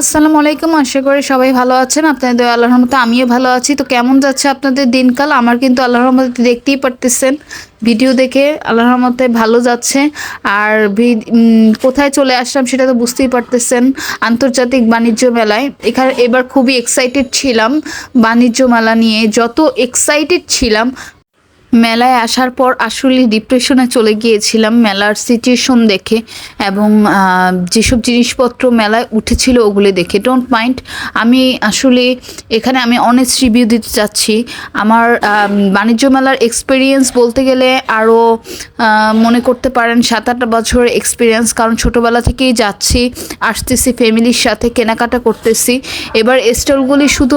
আসসালামু আলাইকুম। আশা করি সবাই ভালো আছেন। আপনাদের আল্লাহর রহমতে আমিও ভালো আছি। তো কেমন যাচ্ছে আপনাদের দিনকাল? আমার কিন্তু আল্লাহর রহমতে দেখতেই পারতেছেন। ভিডিও দেখে আল্লাহর রহমতে ভালো যাচ্ছে। আর কোথায় চলে আসলাম সেটা তো বুঝতেই পারতেছেন। আন্তর্জাতিক বাণিজ্য মেলায়। এখানে এবার খুবই এক্সাইটেড ছিলাম। বাণিজ্য মেলা নিয়ে যত এক্সাইটেড ছিলাম মেলায় আসার পর আসলে ডিপ্রেশনে চলে গিয়েছিলাম মেলার সিচুয়েশন দেখে এবং যেসব জিনিসপত্র মেলায় উঠেছিল ওগুলো দেখে। ডোন্ট মাইন্ড আমি আসলে এখানে আমি অনেস্ট রিভিউ দিতে চাচ্ছি। আমার বাণিজ্য মেলার এক্সপিরিয়েন্স বলতে গেলে আরও মনে করতে পারেন সাত আট বছরের এক্সপিরিয়েন্স কারণ ছোটোবেলা থেকেই যাচ্ছি, আসতেছি ফ্যামিলির সাথে কেনাকাটা করতেছি। এবার স্টলগুলি শুধু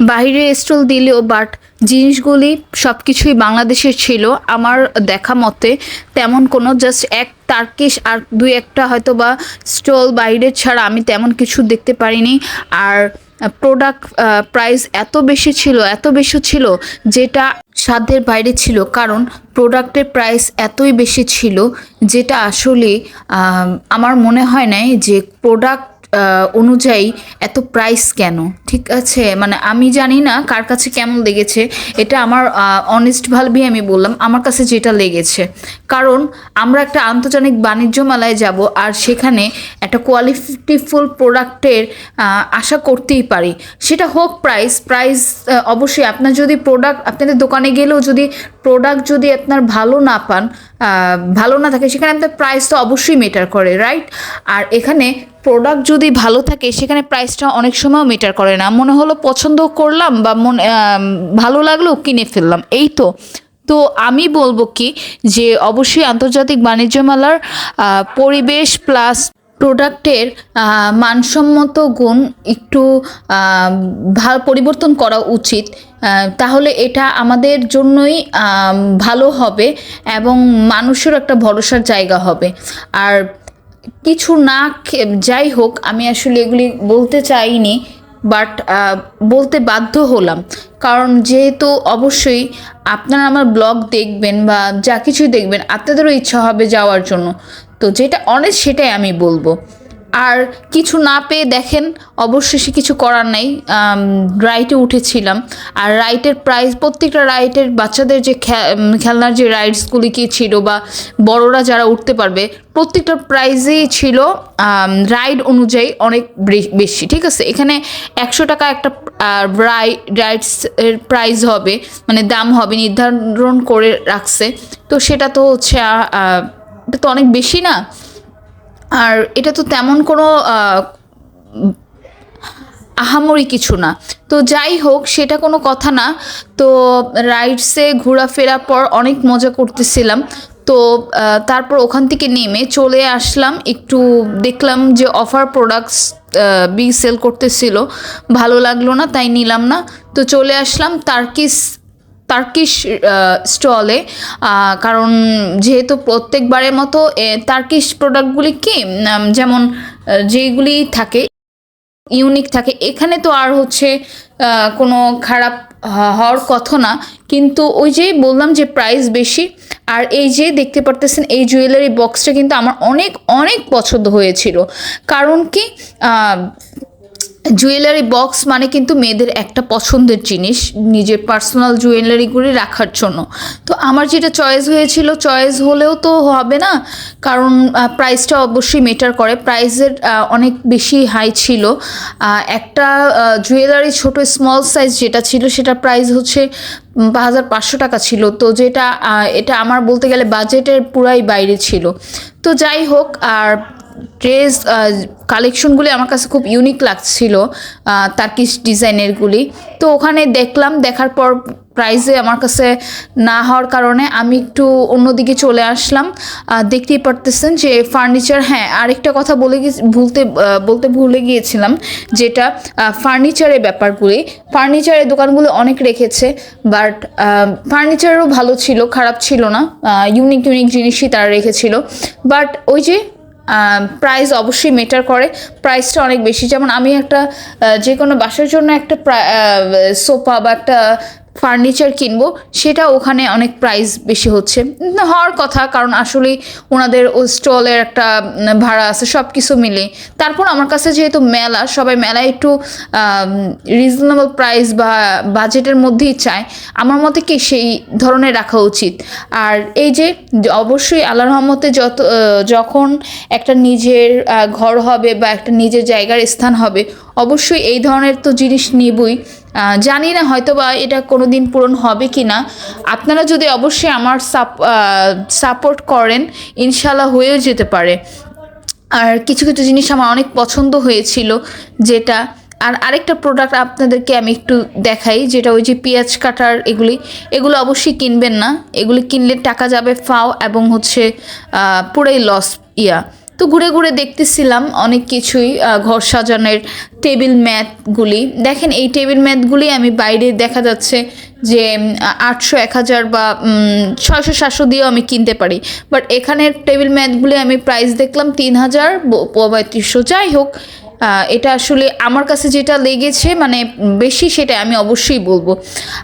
বাইরে স্টল দিলেও বাট জিনিসগুলি সব কিছুই বাংলাদেশের ছিল। আমার দেখা মতে তেমন কোনো জাস্ট এক টার্কিশ আর দুই একটা হয়তো বা স্টল বাইরের ছাড়া আমি তেমন কিছু দেখতে পারিনি। আর প্রোডাক্ট প্রাইস এত বেশি ছিল, এত বেশি ছিল যেটা সাধ্যের বাইরে ছিল। কারণ প্রোডাক্টের প্রাইস এতই বেশি ছিল যেটা আসলে আমার মনে হয় নাই যে প্রোডাক্ট অনুযায়ী এত প্রাইস কেন? ঠিক আছে? মানে আমি জানি না কার কাছে কেমন লেগেছে। এটা আমার অনেস্ট ভাবেই আমি বললাম, আমার কাছে যেটা লেগেছে। কারণ আমরা একটা আন্তর্জাতিক বাণিজ্য মেলায় যাব আর সেখানে একটা কোয়ালিটিফুল প্রোডাক্টের আশা করতেই পারি। সেটা হোক প্রাইস প্রাইস অবশ্যই আপনার যদি প্রোডাক্ট আপনাদের দোকানে গেলেও যদি প্রোডাক্ট যদি আপনার ভালো না পান ভালো না থাকে, সেখানে আপনার প্রাইস তো অবশ্যই মেটার করে রাইট আর এখানে প্রোডাক্ট যদি ভালো থাকে, সেখানে প্রাইসটা অনেক সময় মেটার করে না। মনে হলো পছন্দ করলাম বা মনে ভালো লাগল, কিনে ফেললাম। এই তো। তো আমি বলব কি যে, অবশ্যই আন্তর্জাতিক বাণিজ্য মেলার পরিবেশ প্লাস প্রোডাক্টের মানসম্মত গুণ একটু ভালো পরিবর্তন করা উচিত। তাহলে এটা আমাদের জন্যই ভালো হবে এবং মানুষের একটা ভরসার জায়গা হবে। আর কিছু না যাই হোক, আমি আসলে এগুলি বলতে চাইনি বাট বলতে বাধ্য হলাম। কারণ যেহেতু অবশ্যই আপনারা আমার ব্লগ দেখবেন বা যা কিছুই দেখবেন, আপনাদেরও ইচ্ছা হবে যাওয়ার জন্য। তো যেটা অনেক সেটাই আমি বলব। আর কিছু না পেয়ে দেখেন অবশ্যই সে কিছু করার নেই। রাইটে উঠেছিলাম। আর রাইটের প্রাইস প্রত্যেকটা রাইটের বাচ্চাদের যে খেলনার যে রাইডসগুলি কি ছিল বা বড়রা যারা উঠতে পারবে, প্রত্যেকটা প্রাইজেই ছিল রাইড অনুযায়ী অনেক বেশি, ঠিক আছে? এখানে একশো টাকা একটা রাইডস এর প্রাইস হবে মানে দাম হবে, নির্ধারণ করে রাখছে। তো সেটা তো হচ্ছে তো অনেক বেশি না? আর এটা তো তেমন কোনো আহামরি কিছু না। তো যাই হোক, সেটা কোনো কথা না। তো রাইডসে ঘোরাফেরার পর অনেক মজা করতেছিলাম। তো তারপর ওখান থেকে নেমে চলে আসলাম। একটু দেখলাম যে অফার প্রোডাক্টস বি সেল করতেছিল। ভালো লাগল না, তাই নিলাম না। তো চলে আসলাম তার্কিস তার্কিশ স্টলে কারণ যেহেতু প্রত্যেকবারের মতো তার্কিশ প্রোডাক্টগুলি কি যেমন যেগুলি থাকে ইউনিক থাকে, এখানে তো আর হচ্ছে কোনো খারাপ হওয়ার কথা না। কিন্তু ওই যে বললাম যে প্রাইস বেশি, আর এই যে দেখতে পারতেছেন, এই জুয়েলারি বক্সটা কিন্তু আমার অনেক অনেক পছন্দ হয়েছিল। কারণ কি জুয়েলারি বক্স মানে কিন্তু মেয়েদের একটা পছন্দের জিনিস, নিজের পার্সোনাল জুয়েলারিগুলি রাখার জন্য। তো আমার যেটা চয়েস হয়েছিল চয়েস হলেও তো হবে না, কারণ প্রাইসটা অবশ্যই মেটার করে। প্রাইসের অনেক বেশি হাই ছিল। একটা জুয়েলারি ছোট স্মল সাইজ যেটা ছিল, সেটা প্রাইস হচ্ছে হাজার পাঁচশো টাকা ছিল। তো যেটা এটা আমার বলতে গেলে বাজেটের পুরাই বাইরে ছিল। তো যাই হোক, আর ড্রেস কালেকশনগুলি আমার কাছে খুব ইউনিক লাগছিল তার্কিশ ডিজাইনেরগুলি তো ওখানে দেখলাম, দেখার পর প্রাইজে আমার কাছে না হওয়ার কারণে আমি একটু অন্যদিকে চলে আসলাম। দেখতেই পারতেছেন যে ফার্নিচার হ্যাঁ আরেকটা কথা বলে ভুলতে বলতে ভুলে গিয়েছিলাম, যেটা ফার্নিচারের ব্যাপারগুলি। ফার্নিচারের দোকানগুলো অনেক রেখেছে বাট ফার্নিচারও ভালো ছিল, খারাপ ছিল না ইউনিক ইউনিক জিনিসই তারা রেখেছিল। বাট ওই যে প্রাইস অবশ্যই মেটার করে। প্রাইসটা অনেক বেশি। যেমন আমি একটা যে কোনো বাসার জন্য একটা সোফা বা একটা ফার্নিচার কিনবো, সেটা ওখানে অনেক প্রাইস বেশি হচ্ছে। হওয়ার কথা, কারণ আসলে ওনাদের ও স্টলের একটা ভাড়া আছে সব কিছু মিলে। তারপর আমার কাছে যেহেতু মেলা, সবাই মেলায় একটু রিজনেবল প্রাইস বা বাজেটের মধ্যেই চায়, আমার মতে কি সেই ধরনের রাখা উচিত। আর এই যে, অবশ্যই আল্লাহ রহমতে যত যখন একটা নিজের ঘর হবে বা একটা নিজের জায়গার স্থান হবে অবশ্যই এই ধরনের তো জিনিস নিবই। জানি না হয়তো বা এটা কোনো দিন পূরণ হবে কি না আপনারা যদি অবশ্যই আমার সাপোর্ট করেন ইনশাল্লাহ হয়েও যেতে পারে। আর কিছু কিছু জিনিস আমার অনেক পছন্দ হয়েছিল যেটা। আর আরেকটা প্রোডাক্ট আপনাদেরকে আমি একটু দেখাই, যেটা ওই যে পেঁয়াজ কাটার এগুলি। এগুলো অবশ্যই কিনবেন না। এগুলি কিনলে টাকা যাবে ফাও এবং হচ্ছে পুরাই লস ইয়া। তো ঘুরে ঘুরে দেখতেছিলাম অনেক কিছুই ঘর সাজানোর টেবিল ম্যাথগুলি দেখেন এই টেবিল ম্যাথগুলি আমি বাইরে দেখা যাচ্ছে যে আটশো এক হাজার বা ছয়শো সাতশো দিয়েও আমি কিনতে পারি। বাট এখানের টেবিল ম্যাথগুলি আমি প্রাইস দেখলাম তিন হাজার পঁয়ত্রিশশো, যাই হোক। এটা আসলে আমার কাছে যেটা লেগেছে মানে বেশি সেটা আমি অবশ্যই বলব।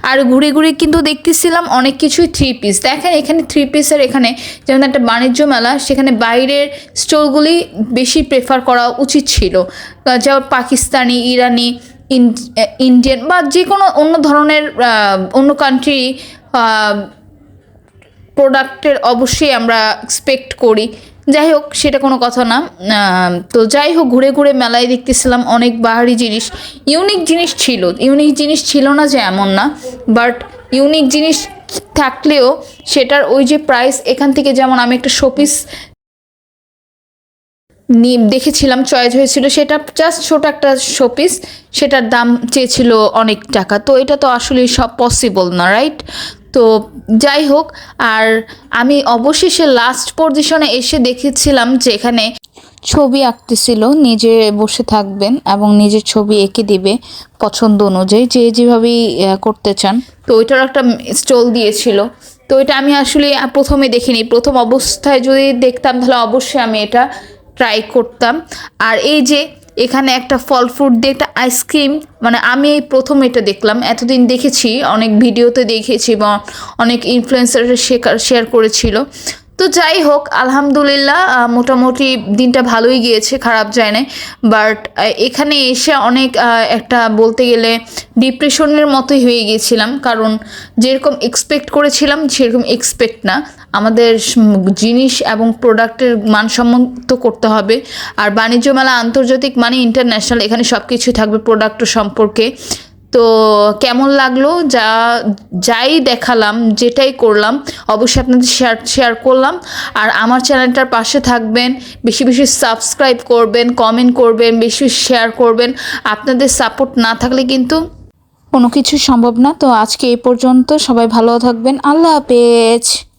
আর ঘুরে ঘুরে কিন্তু দেখতেছিলাম অনেক কিছুই থ্রি পিস দেখেন এখানে থ্রি পিসের এখানে যেমন একটা বাণিজ্য মেলা, সেখানে বাইরের স্টোরগুলি বেশি প্রেফার করা উচিত ছিল। যেমন পাকিস্তানি, ইরানি, ইন- ইন্ডিয়ান বা যে কোনো অন্য ধরনের অন্য কান্ট্রি প্রোডাক্টের অবশ্যই আমরা এক্সপেক্ট করি। যাই হোক, সেটা কোনো কথা না। তো যাই হোক, ঘুরে ঘুরে মেলায় দেখতেছিলাম অনেক বাহারি জিনিস। ইউনিক জিনিস ছিল, ইউনিক জিনিস ছিল না যে এমন না বাট ইউনিক জিনিস থাকলেও সেটার ওই যে প্রাইস এখান থেকে যেমন আমি একটা শোপিস দেখেছিলাম চয়েস হয়েছিল, সেটা জাস্ট ছোট একটা শোপিস সেটার দাম চেয়েছিল অনেক টাকা। তো এটা তো আসলে সব পসিবল না রাইট তো যাই হোক, আর আমি অবশেষে লাস্ট পজিশনে এসে দেখেছিলাম যে এখানে ছবি আঁকতেছিল, নিজে বসে থাকবেন এবং নিজের ছবি এঁকে দিবে পছন্দ অনুযায়ী, যে যেভাবেই করতে চান। তো ওইটার একটা স্টল দিয়েছিল। তো এটা আমি আসলে প্রথমে দেখিনি। প্রথম অবস্থায় যদি দেখতাম, তাহলে অবশ্যই আমি এটা ট্রাই করতাম। আর এই যে এখানে একটা ফল ফ্রুট দিয়ে একটা আইসক্রিম মানে আমি এই প্রথম এটা দেখলাম। এতদিন দেখেছি, অনেক ভিডিওতে দেখেছি বা অনেক ইনফ্লুয়েন্সার শেয়ার করেছিল। তো যাই হোক, আলহামদুলিল্লাহ মোটামুটি দিনটা ভালোই গিয়েছে, খারাপ যায় না বাট এখানে এসে অনেক একটা বলতে গেলে ডিপ্রেশনের মতোই হয়ে গিয়েছিলাম। কারণ যেরকম এক্সপেক্ট করেছিলাম, সেরকম এক্সপেক্ট না। আমাদের জিনিস এবং প্রোডাক্টের মানসম্মত করতে হবে। আর বাণিজ্য মেলা আন্তর্জাতিক মানে ইন্টারন্যাশনাল এখানে সব কিছুই থাকবে প্রোডাক্ট সম্পর্কে। তো কেমন লাগল? যা, যাই দেখালাম, যেটাই করলাম, অবশ্যই আপনাদের শেয়ার শেয়ার করলাম। আর আমার চ্যানেলটার পাশে থাকবেন, বেশি বেশি সাবস্ক্রাইব করবেন কমেন্ট করবেন, বেশি শেয়ার করবেন। আপনাদের সাপোর্ট না থাকলে কিন্তু কোনো কিছু সম্ভব না। তো আজকে এই পর্যন্ত সবাই ভালো থাকবেন। আল্লাহ হাফেজ।